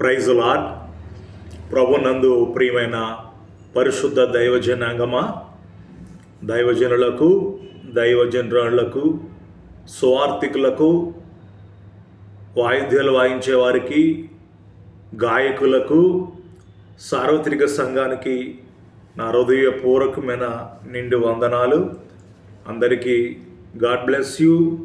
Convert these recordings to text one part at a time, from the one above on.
Praise lord ప్రభునందు ప్రియమైన పరిశుద్ధ దైవజనాంగమా? దైవజనులకు దైవజనులకు స్వార్థికులకు వాయిద్యాలు వాయించే వారికి గాయకులకు సార్వత్రిక సంఘానికి నా హృదయపూర్వకమైన నిండు వందనాలు. అందరికీ గాడ్ బ్లెస్ యూ.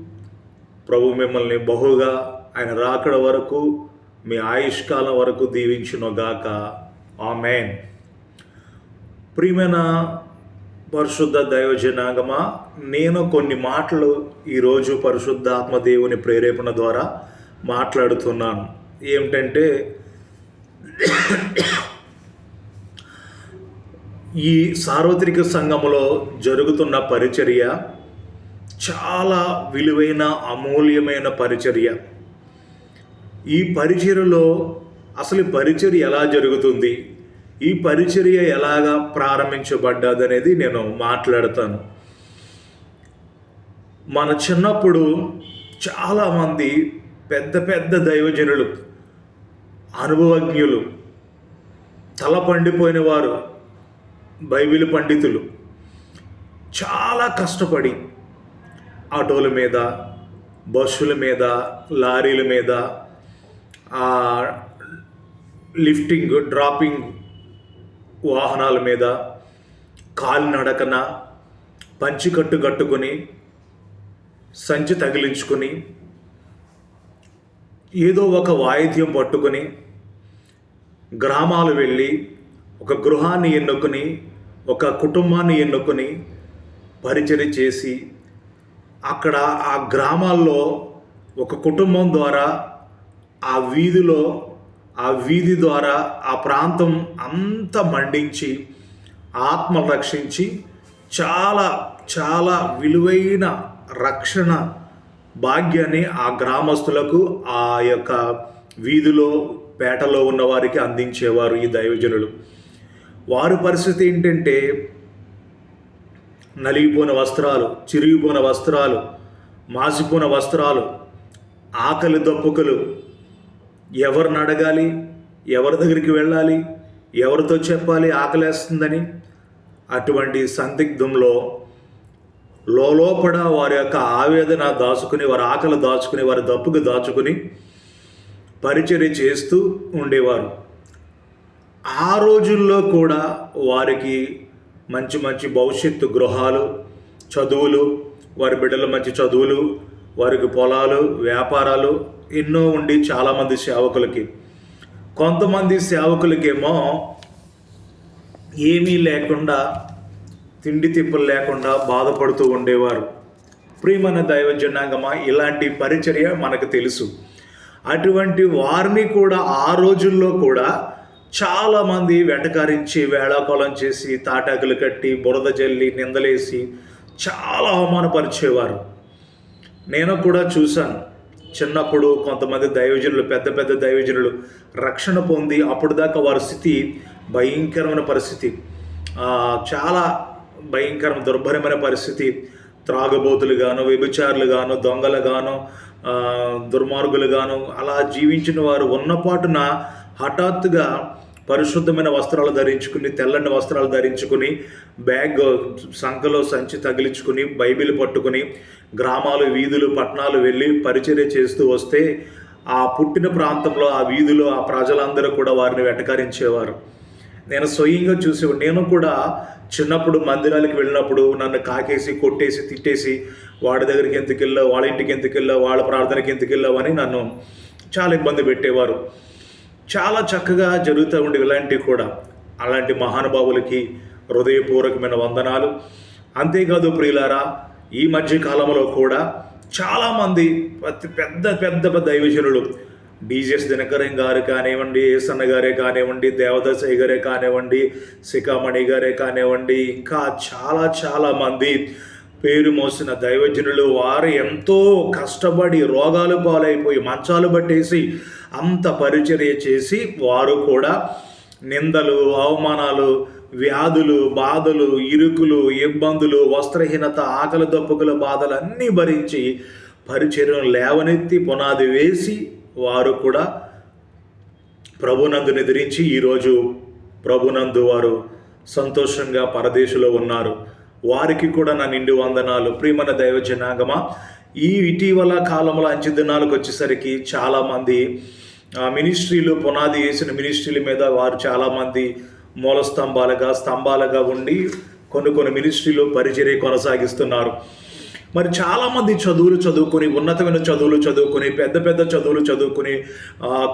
ప్రభు మిమ్మల్ని బహుగా ఆయన రాకడ వరకు మీ ఆయుష్కాలం వరకు దీవించునుగాక. ఆ ఆమెన్. ప్రియమైన పరిశుద్ధ దైవజనాగమా నేను కొన్ని మాటలు ఈరోజు పరిశుద్ధ ఆత్మదేవుని ప్రేరేపణ ద్వారా మాట్లాడుతున్నాను. ఏమిటంటే ఈ సార్వత్రిక సంఘములో జరుగుతున్న పరిచర్య చాలా విలువైన అమూల్యమైన పరిచర్య. ఈ పరిచర్యలో అసలు పరిచర్య ఎలా జరుగుతుంది? ఈ పరిచర్య ఎలాగా ప్రారంభించబడ్డది అనేది నేను మాట్లాడతాను. మన చిన్నప్పుడు చాలామంది పెద్ద పెద్ద దైవజనులు అనుభవజ్ఞులు తల పండిపోయిన వారు బైబిల్ పండితులు చాలా కష్టపడి ఆటోల మీద బస్సుల మీద లారీల మీద లిఫ్టింగ్ డ్రాపింగ్ వాహనాల మీద కాలినడకన పంచికట్టు కట్టుకొని సంచి తగిలించుకొని ఏదో ఒక వాయిద్యం పట్టుకొని గ్రామాలు వెళ్ళి ఒక గృహాన్ని ఎన్నుకొని ఒక కుటుంబాన్ని ఎన్నుకొని పరిచయం చేసి అక్కడ ఆ గ్రామాల్లో ఒక కుటుంబం ద్వారా ఆ వీధిలో ఆ వీధి ద్వారా ఆ ప్రాంతం అంతా మండించి ఆత్మ రక్షించి చాలా చాలా విలువైన రక్షణ భాగ్యాన్ని ఆ గ్రామస్తులకు ఆ యొక్క వీధిలో పేటలో ఉన్న వారికి అందించేవారు ఈ దైవజనులు. వారి పరిస్థితి ఏంటంటే నలిగిపోయిన వస్త్రాలు చిరిగిపోయిన వస్త్రాలు మాసిపోయిన వస్త్రాలు ఆకలి దప్పుకలు ఎవరిని అడగాలి? ఎవరి దగ్గరికి వెళ్ళాలి? ఎవరితో చెప్పాలి? ఆకలేస్తుందని? అటువంటి సందిగ్ధంలో లోపల వారి యొక్క ఆవేదన దాచుకుని వారి ఆకలి దాచుకుని వారి దప్పుకు దాచుకుని పరిచర్య చేస్తూ ఉండేవారు. ఆ రోజుల్లో కూడా వారికి మంచి మంచి భవిష్యత్తు గృహాలు చదువులు వారి బిడ్డల మంచి చదువులు వారికి పొలాలు వ్యాపారాలు ఎన్నో ఉండి చాలామంది సేవకులకి. కొంతమంది సేవకులకేమో ఏమీ లేకుండా తిండి తిప్పలు లేకుండా బాధపడుతూ ఉండేవారు. ప్రియమైన దైవజనాంగమా ఇలాంటి పరిచర్య మనకు తెలుసు. అటువంటి వారిని కూడా ఆ రోజుల్లో కూడా చాలామంది వెటకారించి వేళాకోళం చేసి తాటాకులు కట్టి బురద జల్లి నిందలేసి చాలా అవమానపరిచేవారు. నేను కూడా చూశాను. చిన్నప్పుడు కొంతమంది దైవజనులు పెద్ద పెద్ద దైవజనులు రక్షణ పొంది అప్పుడు దాకా వారి స్థితి భయంకరమైన పరిస్థితి. చాలా భయంకరమైన దుర్భరమైన పరిస్థితి. త్రాగబోతులు గాను వ్యభిచారులు గాను దొంగలు గాను దుర్మార్గులు గాను అలా జీవించిన వారు ఉన్నపాటున హఠాత్తుగా పరిశుద్ధమైన వస్త్రాలు ధరించుకుని తెల్లని వస్త్రాలు ధరించుకుని బ్యాగ్ సంఖలో సంచి తగిలించుకుని బైబిల్ పట్టుకుని గ్రామాలు వీధులు పట్టణాలు వెళ్ళి పరిచర్య చేస్తూ వస్తే ఆ పుట్టిన ప్రాంతంలో ఆ వీధిలో ఆ ప్రజలందరూ కూడా వారిని వెటకరించేవారు. నేను స్వయంగా చూసి నేను కూడా చిన్నప్పుడు మందిరాలకు వెళ్ళినప్పుడు నన్ను కాకేసి కొట్టేసి తిట్టేసి వాడి దగ్గరికి ఎందుకు వెళ్ళావు వాళ్ళ ఇంటికి ఎందుకు వెళ్ళావు వాళ్ళ ప్రార్థనకి ఎందుకు వెళ్ళావు అని నన్ను చాలా ఇబ్బంది పెట్టేవారు. చాలా చక్కగా జరుగుతూ ఉండే ఇలాంటివి కూడా. అలాంటి మహానుభావులకి హృదయపూర్వకమైన వందనాలు. అంతేకాదు ప్రియులారా ఈ మధ్య కాలంలో కూడా చాలామంది ప్రతి పెద్ద పెద్ద పెద్ద దైవజనులు డీజెస్ దినకరం గారు కానివ్వండి ఏసన్న గారే కానివ్వండి దేవదాసయ్య గారే కానివ్వండి శిఖామణి గారే కానివ్వండి ఇంకా చాలా చాలా మంది పేరు మోసిన దైవజనులు వారు ఎంతో కష్టపడి రోగాలు పాలైపోయి మంచాలు పట్టేసి అంత పరిచర్య చేసి వారు కూడా నిందలు అవమానాలు వ్యాధులు బాధలు ఇరుకులు ఇబ్బందులు వస్త్రహీనత ఆకలి దప్పుకుల బాధలు అన్నీ భరించి పరిచర్యను లేవనెత్తి పునాది వేసి వారు కూడా ప్రభునందు నిద్రించి ఈరోజు ప్రభునందు వారు సంతోషంగా పరదేశంలో ఉన్నారు. వారికి కూడా నా నిండు వందనాలు. ప్రియమైన దైవ జనాగమ ఈ ఇటీవల కాలంలో అంచె దినాలకు వచ్చేసరికి చాలామంది మినిస్ట్రీలు పునాది వేసిన మినిస్ట్రీల మీద వారు చాలామంది మూల స్తంభాలుగా స్తంభాలుగా ఉండి కొన్ని కొన్ని మినిస్ట్రీలు పరిచర్య కొనసాగిస్తున్నారు. మరి చాలామంది చదువులు చదువుకొని ఉన్నతమైన చదువులు చదువుకొని పెద్ద పెద్ద చదువులు చదువుకొని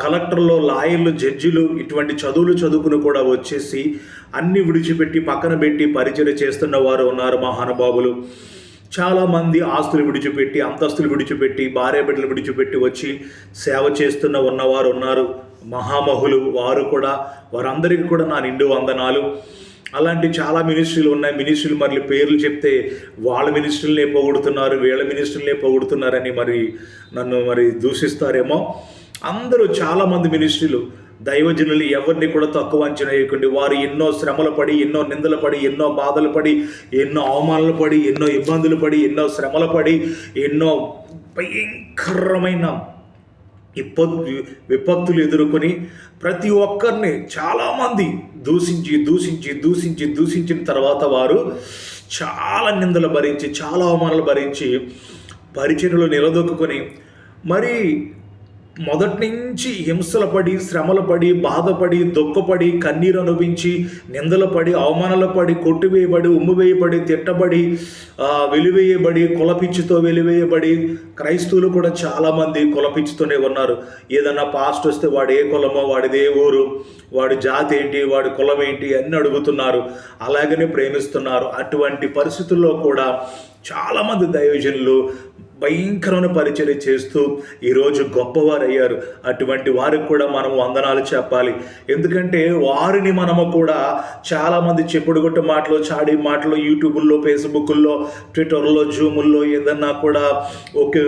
కలెక్టర్లు లాయర్లు జడ్జిలు ఇటువంటి చదువులు చదువుకుని కూడా వచ్చేసి అన్ని విడిచిపెట్టి పక్కన పెట్టి పరిచయం చేస్తున్న వారు ఉన్నారు మహానుభావులు. చాలామంది ఆస్తులు విడిచిపెట్టి అంతస్తులు విడిచిపెట్టి భార్య బిడ్డలు విడిచిపెట్టి వచ్చి సేవ చేస్తున్న ఉన్నవారు ఉన్నారు. మహామహులు వారు కూడా వారందరికీ కూడా నా నిండు వందనాలు. అలాంటి చాలా మినిస్ట్రీలు ఉన్నాయి. మినిస్ట్రీలు మరి పేర్లు చెప్తే వాళ్ళ మినిస్ట్రీలనే పొగుడుతున్నారు వీళ్ళ మినిస్ట్రీలనే పొగుడుతున్నారని మరి నన్ను మరి దూషిస్తారేమో. అందరూ చాలామంది మినిస్ట్రీలు దైవజనులు ఎవరిని కూడా తక్కువ అంచనా వేయకండి. వారు ఎన్నో శ్రమలు పడి ఎన్నో నిందలు పడి ఎన్నో బాధలు పడి ఎన్నో అవమానాలు పడి ఎన్నో ఇబ్బందులు పడి ఎన్నో శ్రమలు పడి ఎన్నో భయంకరమైన విపత్ విపత్తులు ఎదుర్కొని ప్రతి ఒక్కరిని చాలామంది దూషించి దూషించి దూషించి దూషించిన తర్వాత వారు చాలా నిందలు భరించి చాలా అవమానాలు భరించి పరిచయలు నిలదొక్కుని మరి మొదటి నుంచి హింసలు పడి శ్రమలు పడి బాధపడి దుఃఖపడి కన్నీరు అనుభవించి నిందలు పడి అవమానాలు పడి కొట్టివేయబడి ఉమ్మివేయబడి తిట్టబడి వెలివేయబడి కులపిచ్చితో వెలివేయబడి క్రైస్తవులు కూడా చాలామంది కులపిచ్చితోనే ఉన్నారు. ఏదన్నా పాస్ట్ వస్తే వాడు ఏ కులమో వాడిది ఏ ఊరు వాడి జాతి ఏంటి వాడి కులం ఏంటి అన్ని అడుగుతున్నారు. అలాగనే ప్రేమిస్తున్నారు. అటువంటి పరిస్థితుల్లో కూడా చాలామంది దైవజనులు భయంకరమైన పరిచర్య చేస్తూ ఈరోజు గొప్పవారు అయ్యారు అటువంటి వారికి కూడా మనం వందనాలు చెప్పాలి. ఎందుకంటే వారిని మనము కూడా చాలామంది చెప్పుడుగొట్టు మాటలు చాడి మాటలు యూట్యూబుల్లో ఫేస్బుక్లో ట్విట్టర్లో జూముల్లో ఏదన్నా కూడా ఒకే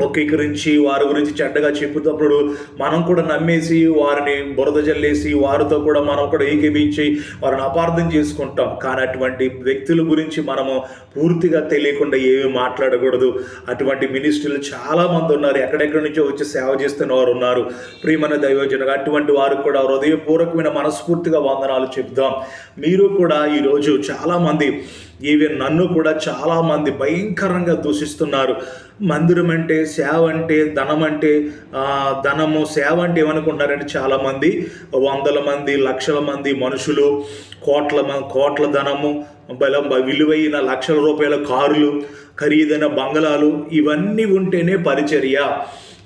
వక్రీకరించి వారి గురించి చెడ్డగా చెప్పుతప్పుడు మనం కూడా నమ్మేసి వారిని బురద జల్లేసి వారితో కూడా మనం కూడా ఏకీభించి వారిని అపార్థం చేసుకుంటాం. కానీ అటువంటి వ్యక్తుల గురించి మనము పూర్తిగా తెలియకుండా ఏమీ మాట్లాడకూడదు. అటువంటి మినిస్టర్లు చాలామంది ఉన్నారు. ఎక్కడెక్కడి నుంచో వచ్చి సేవ చేస్తున్న వారు ఉన్నారు. ప్రియమైన దైవజనులు అటువంటి వారికి కూడా హృదయపూర్వకమైన మనస్ఫూర్తిగా వందనాలు చెప్దాం మీరు కూడా ఈరోజు చాలామంది ఈవెన్ నన్ను కూడా చాలామంది భయంకరంగా దూషిస్తున్నారు. మందిరం అంటే సేవ అంటే ధనం అంటే ధనము సేవ అంటే ఏమనుకుంటారంటే చాలామంది వందల మంది లక్షల మంది మనుషులు కోట్ల కోట్ల ధనము బలం విలువైన లక్షల రూపాయల కారులు ఖరీదైన బంగళాలు ఇవన్నీ ఉంటేనే పరిచర్య.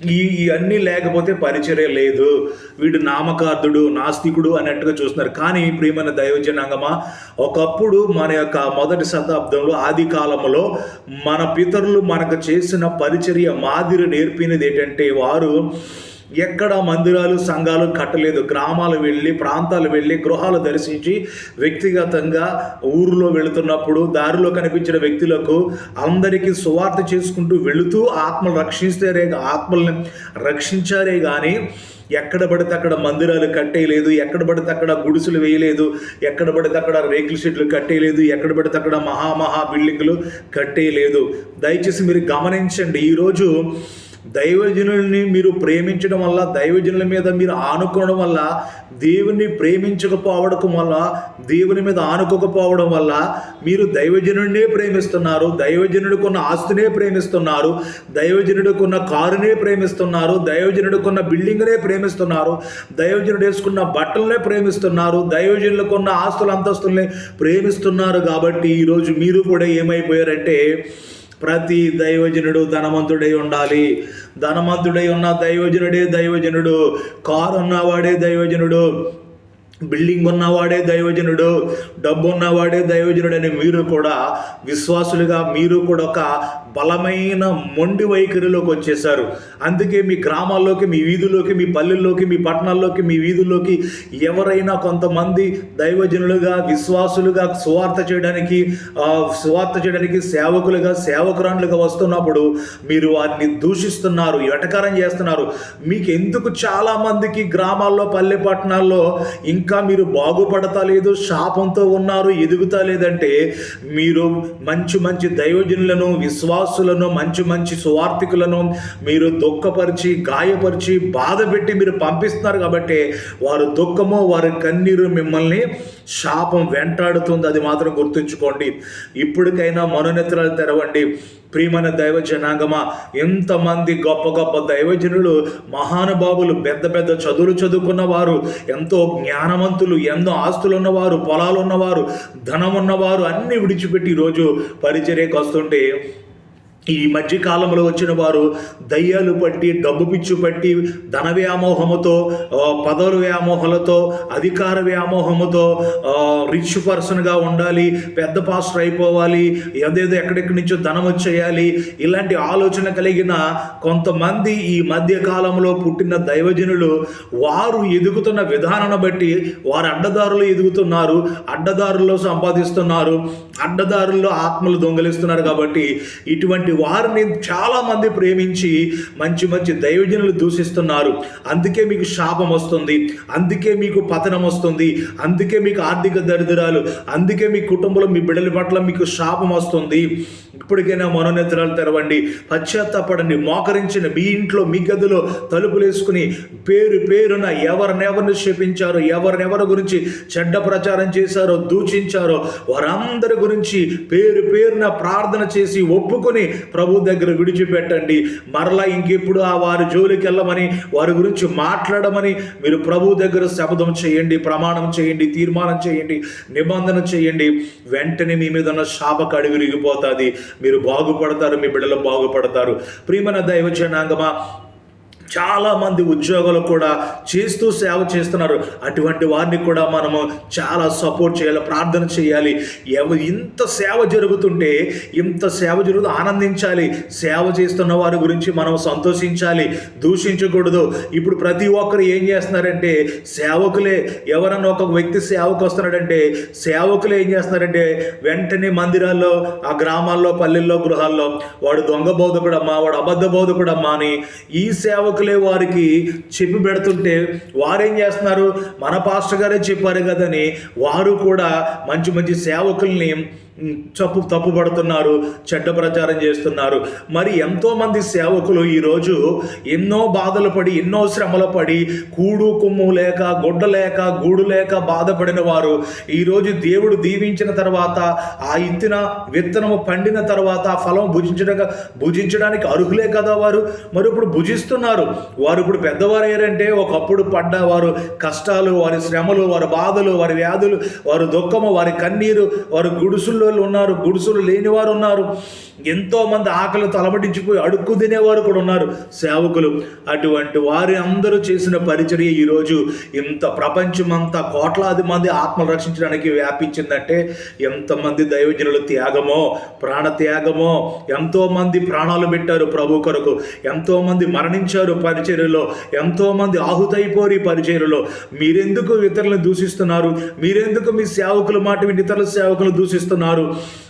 ఈ ఇవన్నీ లేకపోతే పరిచర్య లేదు. వీడు నామకార్థుడు నాస్తికుడు అన్నట్టుగా చూస్తున్నారు. కానీ ప్రియమైన దైవజనాంగమా ఒకప్పుడు మన యొక్క మొదటి శతాబ్దంలో ఆది కాలంలో మన పితరులు మనకు చేసిన పరిచర్య మాదిరి నేర్పినది ఏంటంటే వారు ఎక్కడ మందిరాలు సంఘాలు కట్టలేదు. గ్రామాలు వెళ్ళి ప్రాంతాలు వెళ్ళి గృహాలు దర్శించి వ్యక్తిగతంగా ఊరిలో వెళుతున్నప్పుడు దారిలో కనిపించిన వ్యక్తులకు అందరికీ సువార్త చేసుకుంటూ వెళుతూ ఆత్మలు రక్షిస్తారే ఆత్మల్ని రక్షించారే కానీ ఎక్కడ పడితే అక్కడ మందిరాలు కట్టేయలేదు ఎక్కడ పడితే అక్కడ గుడిసెలు వేయలేదు ఎక్కడ పడితే అక్కడ రేకుల షెడ్లు కట్టేయలేదు ఎక్కడ పడితే అక్కడ మహామహా బిల్డింగ్లు కట్టేయలేదు దయచేసి మీరు గమనించండి ఈరోజు దైవజనుల్ని మీరు ప్రేమించడం వల్ల దైవజనుల మీద మీరు ఆనుకోవడం వల్ల దేవుని ప్రేమించకపోవడం వల్ల దేవుని మీద ఆనుకోకపోవడం వల్ల మీరు దైవజనుడినే ప్రేమిస్తున్నారు దైవజనుడికున్న ఆస్తినే ప్రేమిస్తున్నారు దైవజనుడికున్న కారునే ప్రేమిస్తున్నారు దైవజనుడికున్న బిల్డింగ్నే ప్రేమిస్తున్నారు దైవజనుడు వేసుకున్న బట్టలనే ప్రేమిస్తున్నారు దైవజనులకున్న ఆస్తుల అంతస్తుల్ని ప్రేమిస్తున్నారు కాబట్టి ఈరోజు మీరు కూడా ఏమైపోయారంటే ప్రతి దైవజనుడు ధనవంతుడై ఉండాలి. ధనవంతుడై ఉన్న దైవజనుడే దైవజనుడు. కారు ఉన్నవాడే దైవజనుడు. బిల్డింగ్ ఉన్నవాడే దైవజనుడు డబ్బు ఉన్నవాడే దైవజనుడు అని మీరు కూడా విశ్వాసులుగా మీరు కూడా ఒక బలమైన మొండి వైఖరిలోకి వచ్చేసారు అందుకే మీ గ్రామాల్లోకి మీ వీధుల్లోకి మీ పల్లెల్లోకి మీ పట్టణాల్లోకి మీ వీధుల్లోకి ఎవరైనా కొంతమంది దైవజనులుగా విశ్వాసులుగా సువార్త చేయడానికి సువార్త చేయడానికి సేవకులుగా సేవకురాణులుగా వస్తున్నప్పుడు మీరు వారిని దూషిస్తున్నారు ఎటకారం చేస్తున్నారు. మీకు ఎందుకు చాలా మందికి గ్రామాల్లో పల్లె పట్టణాల్లో ఇంకా ఇంకా మీరు బాగుపడతలేదు శాపంతో ఉన్నారు ఎదుగుతా లేదంటే మీరు మంచి మంచి దైవజనులను విశ్వాసులను మంచి మంచి సువార్థికులను మీరు దుఃఖపరిచి గాయపరిచి బాధ పెట్టి మీరు పంపిస్తున్నారు కాబట్టి వారు దుఃఖము వారి కన్నీరు మిమ్మల్ని శాపం వెంటాడుతుంది అది మాత్రం గుర్తుంచుకోండి. ఇప్పటికైనా మనోనేత్రాలు తెరవండి. ప్రియమైన దైవ జనాంగమా ఎంతమంది గొప్ప గొప్ప దైవజనులు మహానుభావులు పెద్ద పెద్ద చదువులు చదువుకున్న వారు ఎంతో జ్ఞానవంతులు ఎన్నో ఆస్తులు ఉన్నవారు పొలాలు ఉన్నవారు ధనం ఉన్నవారు అన్ని విడిచిపెట్టి ఈరోజు పరిచర్యకు వస్తుంటే ఈ మధ్య కాలంలో వచ్చిన వారు దయ్యాలు పట్టి డబ్బు పిచ్చు పట్టి ధన వ్యామోహముతో పదవుల వ్యామోహాలతో అధికార వ్యామోహముతో రిచ్ పర్సన్గా ఉండాలి పెద్ద పాస్టర్ అయిపోవాలి ఏదేదో ఎక్కడెక్కడి నుంచో ధనం వచ్చేయాలి ఇలాంటి ఆలోచన కలిగిన కొంతమంది ఈ మధ్య కాలంలో పుట్టిన దైవజనులు వారు ఎదుగుతున్న విధానాన్ని బట్టి వారు అడ్డదారులు ఎదుగుతున్నారు అడ్డదారుల్లో సంపాదిస్తున్నారు అడ్డదారుల్లో ఆత్మలు దొంగలిస్తున్నారు కాబట్టి ఇటువంటి వారిని చాలామంది ప్రేమించి మంచి మంచి దైవజనులు దూషిస్తున్నారు. అందుకే మీకు శాపం వస్తుంది. అందుకే మీకు పతనం వస్తుంది. అందుకే మీకు ఆర్థిక దరిద్రాలు అందుకే మీ కుటుంబంలో మీ బిడ్డల పట్ల మీకు శాపం వస్తుంది. ఇప్పటికైనా మనోనేత్రాలు తెరవండి. పశ్చాత్తాపడండి. మోకరించిన మీ ఇంట్లో మీ గదిలో తలుపులు వేసుకుని పేరు పేరున ఎవరినెవరిని శపించారో ఎవరినెవరి గురించి చెడ్డ ప్రచారం చేశారో దూషించారో వారందరి గురించి పేరు పేరున ప్రార్థన చేసి ఒప్పుకొని ప్రభు దగ్గర విడిచిపెట్టండి. మరలా ఇంకెప్పుడు ఆ వారి జోలికి వెళ్ళమని వారి గురించి మాట్లాడమని మీరు ప్రభు దగ్గర శబ్దం చేయండి ప్రమాణం చేయండి తీర్మానం చేయండి నిబంధన చేయండి. వెంటనే మీ మీద ఉన్న శాప కడివిరిగిపోతుంది మీరు బాగుపడతారు మీ బిడ్డలు బాగుపడతారు. ప్రియమైన దైవ చాలామంది ఉద్యోగులు ఉద్యోగాలు కూడా చేస్తూ సేవ చేస్తున్నారు. అటువంటి వారిని కూడా మనము చాలా సపోర్ట్ చేయాలి ప్రార్థన చేయాలి. ఎవ ఇంత సేవ జరుగుతుంటే ఇంత సేవ జరుగుతూ ఆనందించాలి. సేవ చేస్తున్న వారి గురించి మనం సంతోషించాలి దూషించకూడదు. ఇప్పుడు ప్రతి ఒక్కరు ఏం చేస్తున్నారంటే సేవకులే ఎవరన్నా ఒక వ్యక్తి సేవకు వస్తున్నాడంటే సేవకులు ఏం చేస్తున్నారంటే వెంటనే మందిరాల్లో ఆ గ్రామాల్లో పల్లెల్లో గృహాల్లో వాడు దొంగ బోధకుడమ్మా వాడు అబద్ధ బోధకుడమ్మా అని ఈ సేవకు సేవకులే వారికి చెప్పి పెడుతుంటే వారేం చేస్తున్నారు? మన పాస్టర్ గారే చెప్పారు కదని వారు కూడా మంచి మంచి సేవకుల్ని తప్పు తప్పు పడుతున్నారు చెడ్డ ప్రచారం చేస్తున్నారు. మరి ఎంతోమంది సేవకులు ఈరోజు ఎన్నో బాధలు పడి ఎన్నో శ్రమలు పడి కూడు కొమ్ము లేక గుడ్డ లేక గూడు లేక బాధపడిన వారు ఈరోజు దేవుడు దీవించిన తర్వాత ఆ ఇత్తిన విత్తనము పండిన తర్వాత ఆ ఫలం భుజించడం భుజించడానికి అర్హులే కదా వారు? మరి ఇప్పుడు భుజిస్తున్నారు. వారు ఇప్పుడు పెద్దవారు అయ్యారంటే ఒకప్పుడు పడ్డ వారు కష్టాలు వారి శ్రమలు వారి బాధలు వారి వ్యాధులు వారి దుఃఖము వారి కన్నీరు వారి గుడుసుల్లో ఉన్నారు గుడుసులు లేని వారు ఉన్నారు. ఎంతో మంది ఆకలి తలబడించిపోయి అడుక్కు తినేవారు కూడా ఉన్నారు. సేవకులు అటువంటి వారి అందరూ చేసిన పరిచర్య ఈరోజు ఇంత ప్రపంచమంతా కోట్లాది మంది ఆత్మలు రక్షించడానికి వ్యాపించిందంటే ఎంతమంది దైవజనుల త్యాగమో ప్రాణ త్యాగమో ఎంతో మంది ప్రాణాలు పెట్టారు ప్రభు కొరకు ఎంతో మంది మరణించారు పరిచర్యలో ఎంతో మంది ఆహుతైపోరు పరిచర్యలో. మీరెందుకు ఇతరులను దూషిస్తున్నారు? మీరెందుకు మీ సేవకుల మాట ఇతరుల సేవకులు దూషిస్తున్నారు? Bolsonaro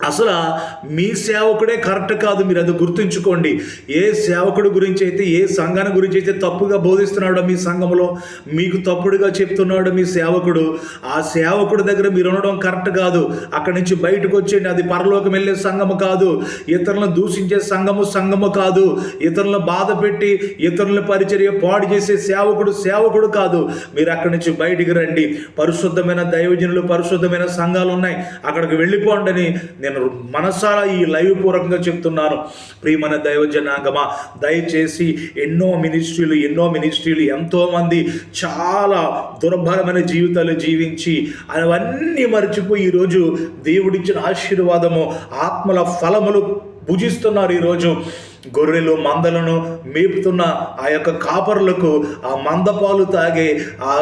అసలు మీ సేవకుడే కరెక్ట్ కాదు మీరు అది గుర్తుంచుకోండి. ఏ సేవకుడి గురించి అయితే ఏ సంఘాన్ని గురించి అయితే తప్పుగా బోధిస్తున్నాడో మీ సంఘంలో మీకు తప్పుడుగా చెప్తున్నాడు మీ సేవకుడు ఆ సేవకుడి దగ్గర మీరు ఉండడం కరెక్ట్ కాదు. అక్కడి నుంచి బయటకు వచ్చేయండి అది పరలోకం వెళ్ళే సంఘము కాదు. ఇతరులను దూషించే సంఘము సంఘము కాదు. ఇతరులను బాధ పెట్టి ఇతరుల పరిచర్య పాడు చేసే సేవకుడు సేవకుడు కాదు. మీరు అక్కడి నుంచి బయటికి రండి. పరిశుద్ధమైన దైవజనులు పరిశుద్ధమైన సంఘాలు ఉన్నాయి. అక్కడికి వెళ్ళిపోండి అని నేను మనసారా ఈ లైవ్ పూర్వకంగా చెప్తున్నాను. ప్రియమైన దైవ జనాంగమా దయచేసి ఎన్నో మినిస్ట్రీలు ఎన్నో మినిస్ట్రీలు ఎంతోమంది చాలా దుర్భరమైన జీవితాలు జీవించి అవన్నీ మర్చిపోయి ఈరోజు దేవుడిచ్చిన ఆశీర్వాదము ఆత్మల ఫలములు భుజిస్తున్నారు ఈరోజు. గొర్రెలు మందలను మేపుతున్న ఆ యొక్క కాపరులకు ఆ మంద పాలు తాగే ఆ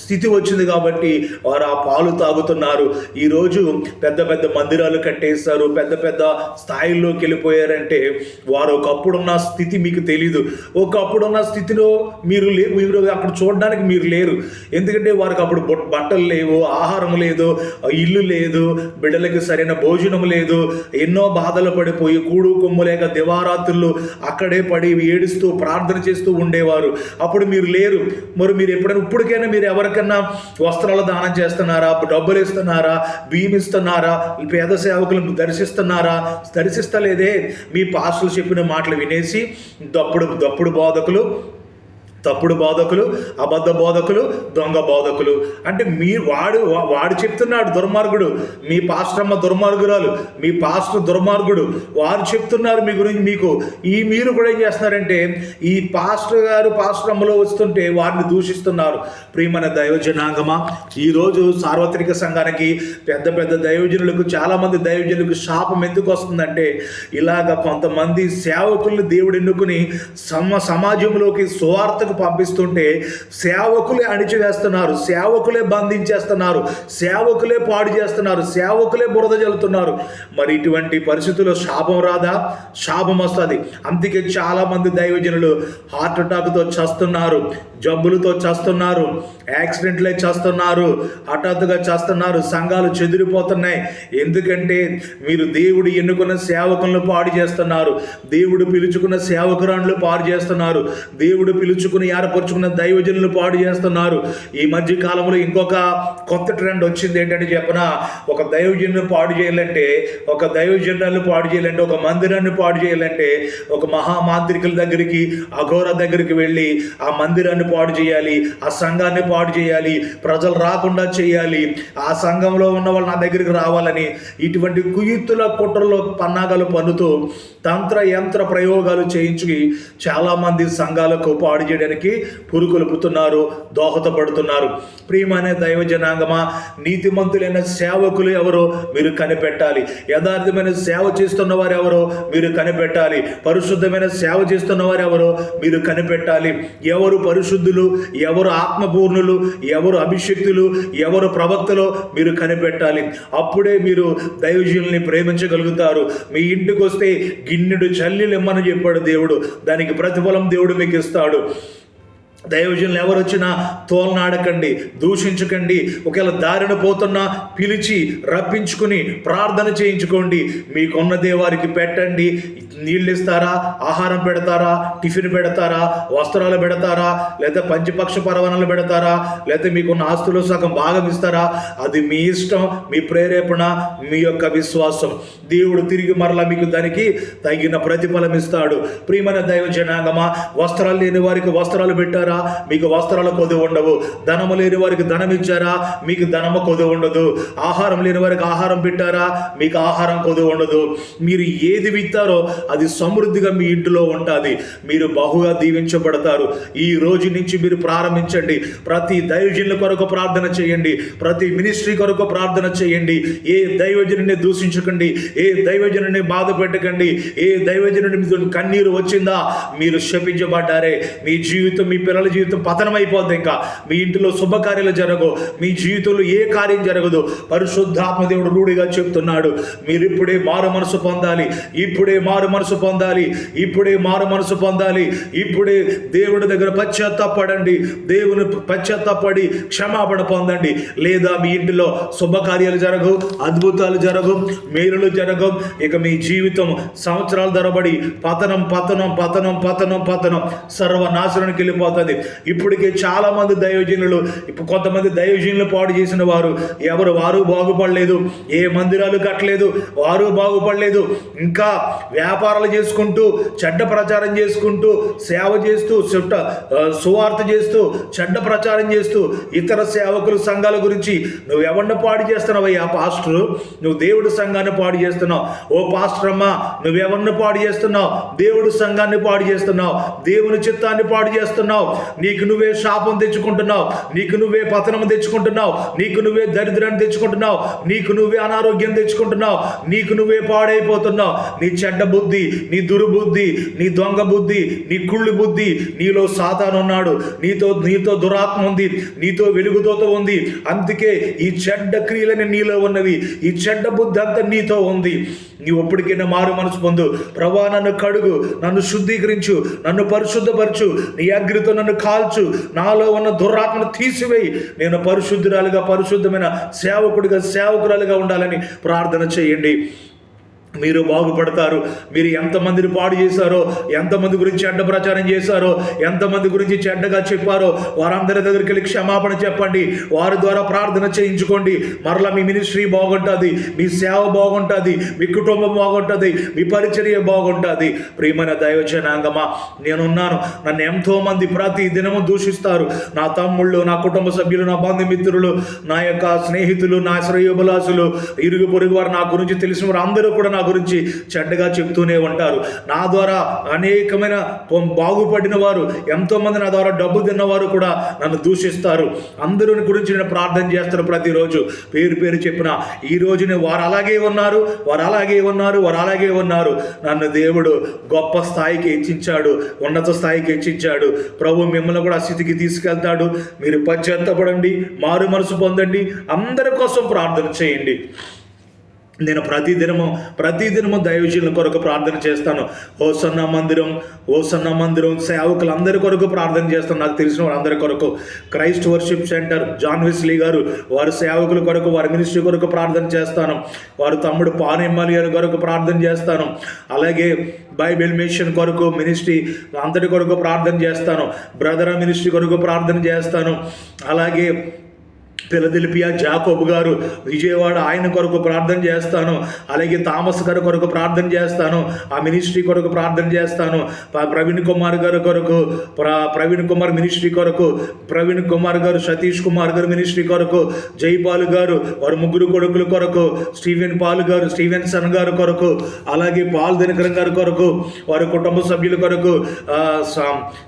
స్థితి వచ్చింది కాబట్టి వారు ఆ పాలు తాగుతున్నారు. ఈరోజు పెద్ద పెద్ద మందిరాలు కట్టేస్తారు పెద్ద పెద్ద స్థాయిల్లోకి వెళ్ళిపోయారంటే వారు ఒకప్పుడున్న స్థితి మీకు తెలీదు. ఒకప్పుడున్న స్థితిలో మీరు లే మీరు అక్కడ చూడడానికి మీరు లేరు. ఎందుకంటే వారికి అప్పుడు బట్టలు లేవు ఆహారం లేదు ఇల్లు లేదు బిడ్డలకి సరైన భోజనం లేదు ఎన్నో బాధలు పడిపోయి కూడు కొమ్ము లేక దివారాత్రులు దైవజనులు అక్కడే పడి ఏడుస్తూ ప్రార్థన చేస్తూ ఉండేవారు. అప్పుడు మీరు లేరు. మరి మీరు ఎప్పుడైనా ఇప్పటికైనా మీరు ఎవరికైనా వస్త్రాలు దానం చేస్తున్నారా? డబ్బులు ఇస్తున్నారా? బియ్యం ఇస్తున్నారా పేద సేవకులను దర్శిస్తున్నారా? దర్శిస్తలేదే. మీ పాస్టులు చెప్పిన మాటలు వినేసి దప్పుడు దప్పుడు బోధకులు తప్పుడు బోధకులు అబద్ధ బోధకులు దొంగ బోధకులు. అంటే మీ వాడు వాడు చెప్తున్నాడు దుర్మార్గుడు. మీ పాస్టమ్మ దుర్మార్గురాలు మీ పాస్టర్ దుర్మార్గుడు. వారు చెప్తున్నారు మీ గురించి మీకు. ఈ మీరు కూడా ఏం చేస్తున్నారంటే ఈ పాస్టర్ గారు పాస్టమ్మలో వస్తుంటే వారిని దూషిస్తున్నారు. ప్రియమైన దైవజనాంగమా ఈరోజు సార్వత్రిక సంఘానికి పెద్ద పెద్ద దైవజనులకు చాలామంది దైవజనులకు శాపం ఎందుకు వస్తుందంటే ఇలాగ కొంతమంది సేవకుల్ని దేవుడు ఎన్నుకుని సమ సమాజంలోకి సువార్తకు పంపిస్తుంటే సేవకులే అణిచివేస్తున్నారు సేవకులే బంధించేస్తున్నారు సేవకులే పాడు చేస్తున్నారు సేవకులే బురద జల్లుతున్నారు. మరి ఇటువంటి పరిస్థితుల్లో శాపం రాదా? శాపం వస్తుంది. అందుకే చాలామంది దైవజనులు హార్ట్ అటాక్తో చస్తున్నారు జబ్బులతో చస్తున్నారు యాక్సిడెంట్లే చేస్తున్నారు హఠాత్తుగా చేస్తున్నారు సంఘాలు చెదిరిపోతున్నాయి. ఎందుకంటే మీరు దేవుడు ఎన్నుకున్న సేవకులను పాడు చేస్తున్నారు దేవుడు పిలుచుకున్న సేవకురాండ్లు పాడు చేస్తున్నారు దేవుడు పిలుచుకుని ఏర్పరచుకున్న దైవజనులు పాడు చేస్తున్నారు. ఈ మధ్య కాలంలో ఇంకొక కొత్త ట్రెండ్ వచ్చింది ఏంటంటే చెప్పిన? ఒక దైవజనుని పాడు చేయాలంటే ఒక దైవజనులను పాడు చేయాలంటే ఒక మందిరాన్ని పాడు చేయాలంటే ఒక మహామాంత్రికుల దగ్గరికి అఘోర దగ్గరికి వెళ్ళి ఆ మందిరాన్ని పాడు చేయాలి ఆ సంఘాన్ని పాడు చేయాలి ప్రజలు రాకుండా చేయాలి ఆ సంఘంలో ఉన్న వాళ్ళు నా దగ్గరికి రావాలని ఇటువంటి కుయుత్తుల కుట్రలో పన్నాగాలు పన్నుతూ తంత్ర యంత్ర ప్రయోగాలు చేయించి చాలామంది సంఘాలకు పాడు చేయడానికి పురుకొల్పుతున్నారు దోహదపడుతున్నారు. ప్రియమైన దైవ జనాంగమా నీతిమంతులైన సేవకులు ఎవరో మీరు కనిపెట్టాలి. యథార్థమైన సేవ చేస్తున్న వారు ఎవరో మీరు కనిపెట్టాలి. పరిశుద్ధమైన సేవ చేస్తున్న వారు ఎవరో మీరు కనిపెట్టాలి. ఎవరు పరిశుద్ధులు ఎవరు ఆత్మపూర్ణులు ఎవరు అభిషక్తులు ఎవరు ప్రవక్తలో మీరు కనిపెట్టాలి. అప్పుడే మీరు దైవజీవుల్ని ప్రేమించగలుగుతారు. మీ ఇంటికి వస్తే గిన్నెడు చల్లిలు ఇమ్మని చెప్పాడు దేవుడు. దానికి ప్రతిఫలం దేవుడు మీకు ఇస్తాడు దైవజనులు ఎవరు వచ్చినా తోలనాడకండి దూషించకండి ఒకవేళ దారిన పోతున్నా పిలిచి రప్పించుకుని ప్రార్థన చేయించుకోండి. మీకున్నదే దేవారికి పెట్టండి. నీళ్ళు ఇస్తారా ఆహారం పెడతారా? టిఫిన్ పెడతారా? వస్త్రాలు పెడతారా? లేదా పంచపక్ష పరవణలు పెడతారా? లేదా మీకున్న ఆస్తులు సగం భాగం ఇస్తారా? అది మీ ఇష్టం మీ ప్రేరేపణ మీ యొక్క విశ్వాసం. దేవుడు తిరిగి మరలా మీకు దానికి తగిన ప్రతిఫలం ఇస్తాడు. ప్రియమైన దైవ జనాంగమా వస్త్రాలు లేని వారికి వస్త్రాలు పెట్టారా? మీకు వస్త్రాల కొద్ది ఉండవు. ధనము లేని వారికి ధనం ఇచ్చారా? మీకు ధనము కొద్ది ఉండదు. ఆహారం లేని వారికి ఆహారం పెట్టారా? మీకు ఆహారం కొద్ది ఉండదు. మీరు ఏది విత్తారో అది సమృద్ధిగా మీ ఇంటిలో ఉంటుంది. మీరు బహుగా దీవించబడతారు. ఈ రోజు నుంచి మీరు ప్రారంభించండి. ప్రతి దైవజనుల కొరకు ప్రార్థన చేయండి. ప్రతి మినిస్ట్రీ కొరకు ప్రార్థన చేయండి. ఏ దైవజనుని దూషించకండి. ఏ దైవజనుని బాధ పెట్టకండి. ఏ దైవజనుని మీద కన్నీరు వచ్చిందా? మీరు శపించబడ్డారే. మీ జీవితం మీ పిల్లల జీవితం పతనం అయిపోద్ది ఇంకా. మీ ఇంటిలో శుభకార్యాలు జరగవు. మీ జీవితంలో ఏ కార్యం జరగదు. పరిశుద్ధాత్మ దేవుడు రూఢిగా చెప్తున్నాడు. మీరు ఇప్పుడే మారు మనసు పొందాలి. ఇప్పుడే మారు మనసు పొందాలి. ఇప్పుడే మారు మనసు పొందాలి. ఇప్పుడే దేవుడి దగ్గర పశ్చాత్తాపడండి. దేవుని పశ్చాత్తాపడి క్షమాపణ పొందండి. లేదా మీ ఇంటిలో శుభకార్యాలు జరగవు అద్భుతాలు జరగవు మేలులు జరగవు. ఇక మీ జీవితం సంవత్సరాల ధరబడి పతనం పతనం పతనం పతనం పతనం. సర్వనాశనానికి వెళ్ళిపోతుంది. ఇప్పటికే చాలామంది దైవజనులు ఇప్పుడు కొంతమంది దైవజనులు పాడు చేసిన వారు ఎవరు వారు బాగుపడలేదు ఏ మందిరాలు కట్టలేదు వారు బాగుపడలేదు. ఇంకా వ్యాపారాలు చేసుకుంటూ చెడ్డ ప్రచారం చేసుకుంటూ సేవ చేస్తూ చుట్ట సువార్త చేస్తూ చెడ్డ ప్రచారం చేస్తూ ఇతర సేవకులు సంఘాల గురించి నువ్వు ఎవరిని పాడు చేస్తున్నావయ్యా పాస్టరు? నువ్వు దేవుడి సంఘాన్ని పాడు చేస్తున్నావు. ఓ పాస్టర్ అమ్మా నువ్వెవరిని పాడు చేస్తున్నావు? దేవుడి సంఘాన్ని పాడు చేస్తున్నావు. దేవుని చిత్తాన్ని పాడు చేస్తున్నావు. నీకు నువ్వే శాపం తెచ్చుకుంటున్నావు నీకు నువ్వే పతనం తెచ్చుకుంటున్నావు నీకు నువ్వే దరిద్రాన్ని తెచ్చుకుంటున్నావు నీకు నువ్వే అనారోగ్యం తెచ్చుకుంటున్నావు నీకు నువ్వే పాడైపోతున్నావు. నీ చెడ్డ బుద్ధి నీ దుర్బుద్ధి నీ దొంగ బుద్ధి నీ కుళ్ళు బుద్ధి నీలో సాతాను ఉన్నాడు. నీతో నీతో దురాత్మ ఉంది నీతో వెలుగుతోత ఉంది. అందుకే ఈ చెడ్డ క్రియలని నీలో ఉన్నవి ఈ చెడ్డ బుద్ధి అంతా నీతో ఉంది. నీవు ఎప్పటికైనా మారు మనసు పొందు. ప్రభా నన్ను కడుగు నన్ను శుద్ధీకరించు నన్ను పరిశుద్ధపరచు నీ అగ్రితో నన్ను కాల్చు నాలో ఉన్న దుర్రాత్మను తీసివేయి. నేను పరిశుద్ధురాలుగా పరిశుద్ధమైన సేవకుడిగా సేవకురాలుగా ఉండాలని ప్రార్థన చేయండి. మీరు బాగుపడతారు. మీరు ఎంతమందిని పాడు చేశారో ఎంతమంది గురించి చెడ్డ ప్రచారం చేశారో ఎంతమంది గురించి చెడ్డగా చెప్పారో వారందరి దగ్గరికి వెళ్ళి క్షమాపణ చెప్పండి. వారి ద్వారా ప్రార్థన చేయించుకోండి. మరలా మీ మినిస్ట్రీ బాగుంటుంది మీ సేవ బాగుంటుంది మీ కుటుంబం బాగుంటుంది మీ పరిచర్య బాగుంటుంది. ప్రియమైన దైవజనాంగమా నేనున్నాను. నన్ను ఎంతోమంది ప్రతి దినము దూషిస్తారు. నా తమ్ముళ్ళు నా కుటుంబ సభ్యులు నా బంధుమిత్రులు నా యొక్క స్నేహితులు నా శ్రేయోభిలాసులు ఇరుగు పొరుగు వారు నా గురించి తెలిసిన వారు అందరూ కూడా నా గురించి చెడ్డగా చెప్తూనే ఉంటారు. నా ద్వారా అనేకమైన పొం- బాగుపడిన వారు ఎంతోమంది నా ద్వారా డబ్బు తిన్నవారు కూడా నన్ను దూషిస్తారు. అందరిని గురించి నేను ప్రార్థన చేస్తాను ప్రతిరోజు. పేరు పేరు చెప్పిన ఈ రోజునే వారు అలాగే ఉన్నారు వారు అలాగే ఉన్నారు వారు అలాగే ఉన్నారు. నన్ను దేవుడు గొప్ప స్థాయికి హెచ్చించాడు ఉన్నత స్థాయికి హెచ్చించాడు. ప్రభు మిమ్మల్ని కూడా స్థితికి తీసుకెళ్తాడు. మీరు పశ్చాత్తపడండి మారు మనసు పొందండి. అందరి కోసం ప్రార్థన చేయండి. నేను ప్రతిదినము ప్రతిదినము దైవజీల కొరకు ప్రార్థన చేస్తాను. ఓ సన్న మందిరం ఓ సన్న మందిరం సేవకులందరి కొరకు ప్రార్థన చేస్తాను. నాకు తెలిసిన వాళ్ళందరి కొరకు. Christ worship centre John Wesley గారు వారి సేవకుల కొరకు వారి మినిస్ట్రీ కొరకు ప్రార్థన చేస్తాను. వారి తమ్ముడు పానెమ్మలి గారి కొరకు ప్రార్థన చేస్తాను. అలాగే బైబిల్ మిషన్ కొరకు మినిస్ట్రీ అందరి కొరకు ప్రార్థన చేస్తాను. బ్రదర్ మినిస్ట్రీ కొరకు ప్రార్థన చేస్తాను. అలాగే పిలదిలిపియా జాకోబ్ గారు విజయవాడ ఆయన కొరకు ప్రార్థన చేస్తాను అలాగే థామస్ గారి కొరకు ప్రార్థన చేస్తాను ఆ మినిస్ట్రీ కొరకు ప్రార్థన చేస్తాను ప్రవీణ్ కుమార్ గారి కొరకు ప్ర ప్రవీణ్ కుమార్ మినిస్ట్రీ కొరకు ప్రవీణ్ కుమార్ గారు సతీష్ కుమార్ గారు మినిస్ట్రీ కొరకు జైపాల్ గారు వారి ముగ్గురు కొడుకుల కొరకు స్టీవెన్ పాల్ గారు స్టీవెన్సన్ గారు కొరకు అలాగే పాల్ దినకరం గారి కొరకు వారి కుటుంబ సభ్యుల కొరకు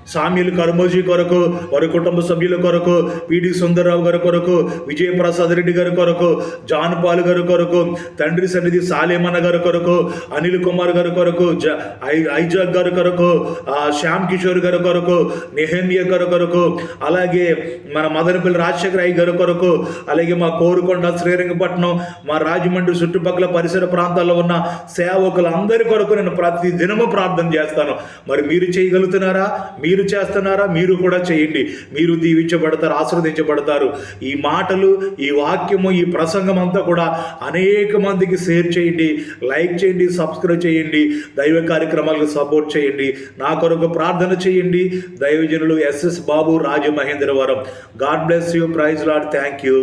సామ్యుల్ సా- కర్మోజీ కొరకు వారి కుటుంబ సభ్యుల కొరకు పిడి సుందరరావు గారి కొరకు విజయప్రసాద్ రెడ్డి గారి కొరకు జాన్ పాల్ గారి కొరకు తండ్రి సన్నిధి సాలేమన్న గారి కొరకు అనిల్ కుమార్ గారి కొరకు జ ఐ- ఐజాక్ గారి కొరకు శ్యామ్ కిషోర్ గారి కొరకు నెహమియా గారి కొరకు అలాగే మన మదనపల్లి రాజశేఖర అయ్య గారి కొరకు అలాగే మా కోరుకొండ శ్రీరంగపట్నం మా రాజమండ్రి చుట్టుపక్కల పరిసర ప్రాంతాల్లో ఉన్న సేవకులందరి కొరకు నేను ప్రతి దినము ప్రార్థన చేస్తాను. మరి మీరు చేయగలుగుతున్నారా? మీరు చేస్తున్నారా? మీరు కూడా చేయండి. మీరు దీవించబడతారు ఆశ్రవదించబడతారు. ఈ మాటలు ఈ వాక్యము ఈ ప్రసంగం అంతా కూడా అనేక మందికి షేర్ చేయండి లైక్ చేయండి సబ్స్క్రైబ్ చేయండి దైవ కార్యక్రమాలకు సపోర్ట్ చేయండి నా కొరకు ప్రార్థన చేయండి. దైవజనులు S S Babu Rajamahendravaram. God bless you praise Lord thank you.